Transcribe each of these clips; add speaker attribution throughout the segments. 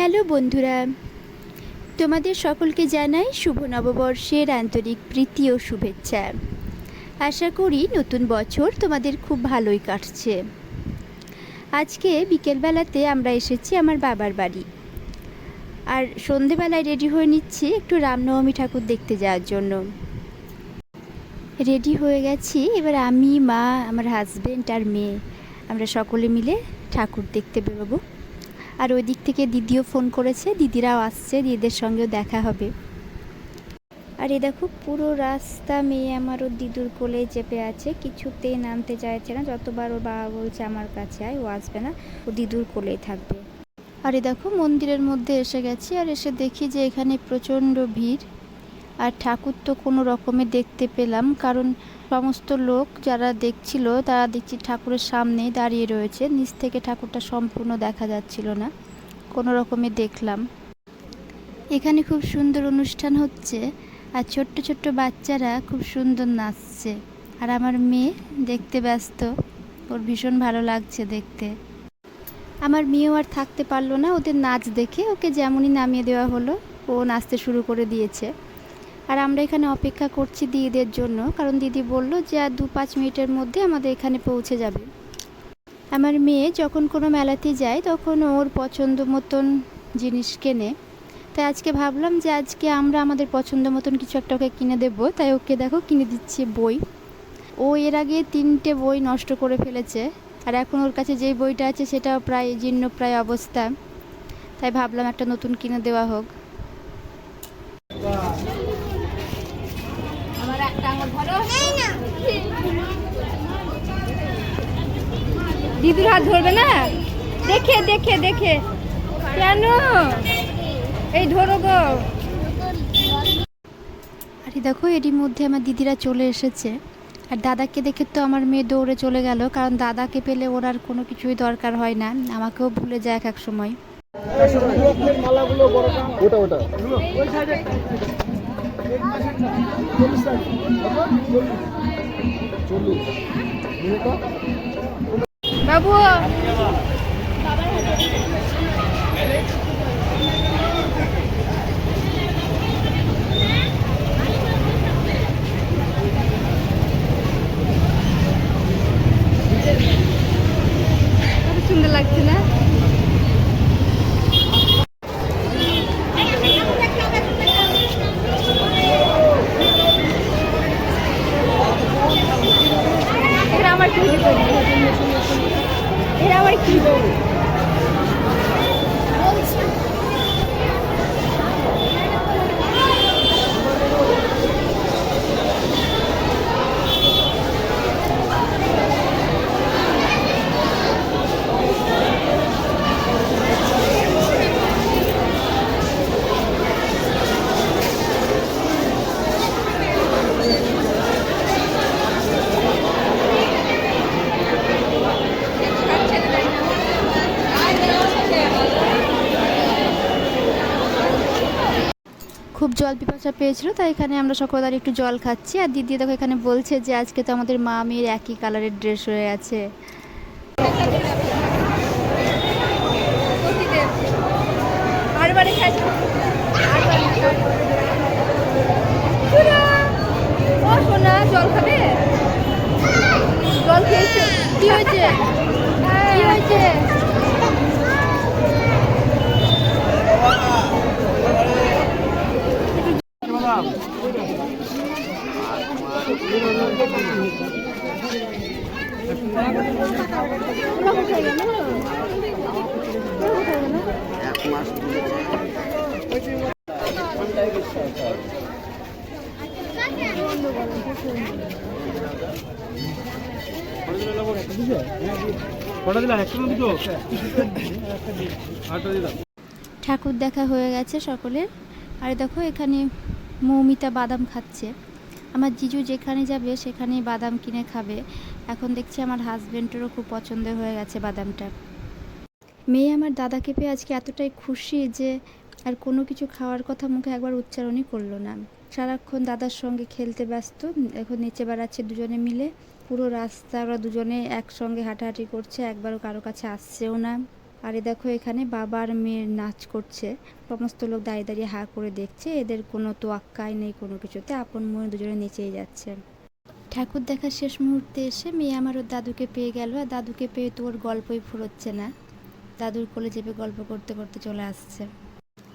Speaker 1: Hello বন্ধুরা, তোমাদের সকলকে জানাই শুভ নববর্ষের আন্তরিক প্রীতি ও শুভেচ্ছা। আশা করি নতুন বছর তোমাদের খুব ভালোই কাটছে। আজকে বিকেলবেলাতে আমরা এসেছি আমার বাবার বাড়ি। আর সন্ধেবেলায় রেডি হয়ে নিচ্ছি একটু রামনবমী ঠাকুর দেখতে যাওয়ার জন্য। রেডি হয়ে গেছি, এবার আমি, মা, আমার হাজবেন্ড আর মেয়ে, আমরা সকলে মিলে ঠাকুর দেখতে বেরোবো। আর ওই দিক থেকে দিদিও ফোন করেছে, দিদিরাও আসছে, দিদিদের সঙ্গেও দেখা হবে। আর এ দেখো, পুরো রাস্তা মেয়ে আমার ওর দিদুর কোলে চেপে আছে, কিছুতেই নামতে চাইছে না, যতবার ওর বাবা বলছে আমার কাছে আয়, ও আসবে না, ও দিদুর কোলেই থাকবে। আর এ দেখো, মন্দিরের মধ্যে এসে গেছি, আর এসে দেখি যে এখানে প্রচণ্ড ভিড়। আর ঠাকুর তো কোনো রকমে দেখতে পেলাম, কারণ সমস্ত লোক যারা দেখছিল, তারা দেখছি ঠাকুরের সামনে দাঁড়িয়ে রয়েছে। নিচ থেকে ঠাকুরটা সম্পূর্ণ দেখা যাচ্ছিল না, কোনো রকমে দেখলাম। এখানে খুব সুন্দর অনুষ্ঠান হচ্ছে, আর ছোট্ট ছোট্ট বাচ্চারা খুব সুন্দর নাচছে। আর আমার মেয়ে দেখতে ব্যস্ত, ওর ভীষণ ভালো লাগছে দেখতে। আমার মেয়েও আর থাকতে পারল না, ওদের নাচ দেখে ওকে যেমনই নামিয়ে দেওয়া হলো, ও নাচতে শুরু করে দিয়েছে। আর আমরা এখানে অপেক্ষা করছি দিদিদের জন্য, কারণ দিদি বলল যে আর দু পাঁচ মিনিটের মধ্যে আমাদের এখানে পৌঁছে যাবে। আমার মেয়ে যখন কোনো মেলাতে যায়, তখন ওর পছন্দ মতন জিনিস কেনে। তাই আজকে ভাবলাম যে আজকে আমরা আমাদের পছন্দ মতন কিছু একটা ওকে কিনে দেবো। তাই ওকে দেখো কিনে দিচ্ছি বই। ও এর আগে তিনটে বই নষ্ট করে ফেলেছে। আর এখন ওর কাছে যেই বইটা আছে, সেটাও প্রায় জীর্ণ প্রায় অবস্থা। তাই ভাবলাম একটা নতুন কিনে দেওয়া হোক।
Speaker 2: দিদির হাত ধরবে না? দেখে দেখে দেখে। কেন? এই ধরো গো।
Speaker 1: আর দেখো এরই মধ্যে আমার দিদিরা চলে এসেছে। আর দাদাকে দেখে তো আমার মেয়ে দৌড়ে চলে গেল কারণ দাদাকে পেলে ওর আর কোনো কিছুই দরকার হয় না। আমাকেও ভুলে যায় এক এক সময়।
Speaker 3: ওটা ওটা। চল্লিশ মিনিটটা
Speaker 2: বাবু সুন্দর লাগছে না এরা আমার কি এরা আমার কি
Speaker 1: খুব জল পিপাসা পেয়েছিল তাই এখানে আমরা সকলে দাঁড়িয়ে একটু জল খাচ্ছি। আর দিদি দেখো এখানে বলছে যে আজকে তো আমাদের মা মেয়ের একই কালারের ড্রেস হয়ে আছে।
Speaker 2: জল খাবে জল খেয়েছে কি হয়েছে? কি হয়েছে?
Speaker 1: ঠাকুর দেখা হয়ে গেছে সকলের। আর দেখো এখানে মৌমিতা বাদাম খাচ্ছে। আমার জিজু যেখানে যাবে, সেখানেই বাদাম কিনে খাবে। এখন দেখছি আমার হাজবেন্ডেরও খুব পছন্দ হয়ে গেছে বাদামটা। মেয়ে আমার দাদাকে পেয়ে আজকে এতটাই খুশি যে আর কোনো কিছু খাওয়ার কথা মুখে একবার উচ্চারণই করল না। সারাক্ষণ দাদার সঙ্গে খেলতে ব্যস্ত, এখন নিচে বেড়াচ্ছে দুজনে মিলে। পুরো রাস্তা ওরা দুজনে একসঙ্গে হাঁটাহাঁটি করছে, একবারও কারও কাছে আসছেও না। আর এ দেখো এখানে বাবা আর মেয়ের নাচ করছে। সমস্ত লোক দাঁড়িয়ে দাঁড়িয়ে হা করে দেখছে। এদের কোনো তোয়াক্কাই নেই কোনো কিছুতে। আপন মনে দুজনে নেচেই যাচ্ছে। ঠাকুর দেখার শেষ মুহূর্তে এসে মেয়ে আমার ওর দাদুকে পেয়ে গেল। আর দাদুকে পেয়ে তো ওর গল্পই ফুরোচ্ছে না। দাদুর কোলে চেপে গল্প করতে করতে চলে আসছে।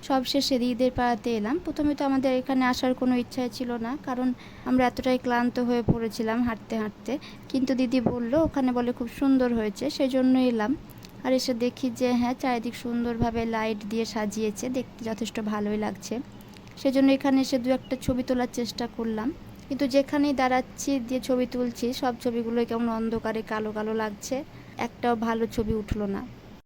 Speaker 1: সব শেষে ঈদের পাড়াতে এলাম। প্রথমে তো আমাদের এখানে আসার কোনো ইচ্ছাই ছিল না। কারণ আমরা এতটাই ক্লান্ত হয়ে পড়েছিলাম হাঁটতে হাঁটতে। কিন্তু দিদি বলল, ওখানে বলে খুব সুন্দর হয়েছে। সেই জন্য এলাম। আর এসে দেখি যে হ্যাঁ চারিদিক সুন্দরভাবে লাইট দিয়ে সাজিয়েছে। দেখতে যথেষ্ট ভালোই লাগছে। সেজন্য এখানে এসে দু একটা ছবি তোলার চেষ্টা করলাম। কিন্তু যেখানেই দাঁড়াচ্ছি দিয়ে ছবি তুলছি, সব ছবিগুলো কেমন অন্ধকারে কালো কালো লাগছে। একটাও ভালো ছবি উঠল না।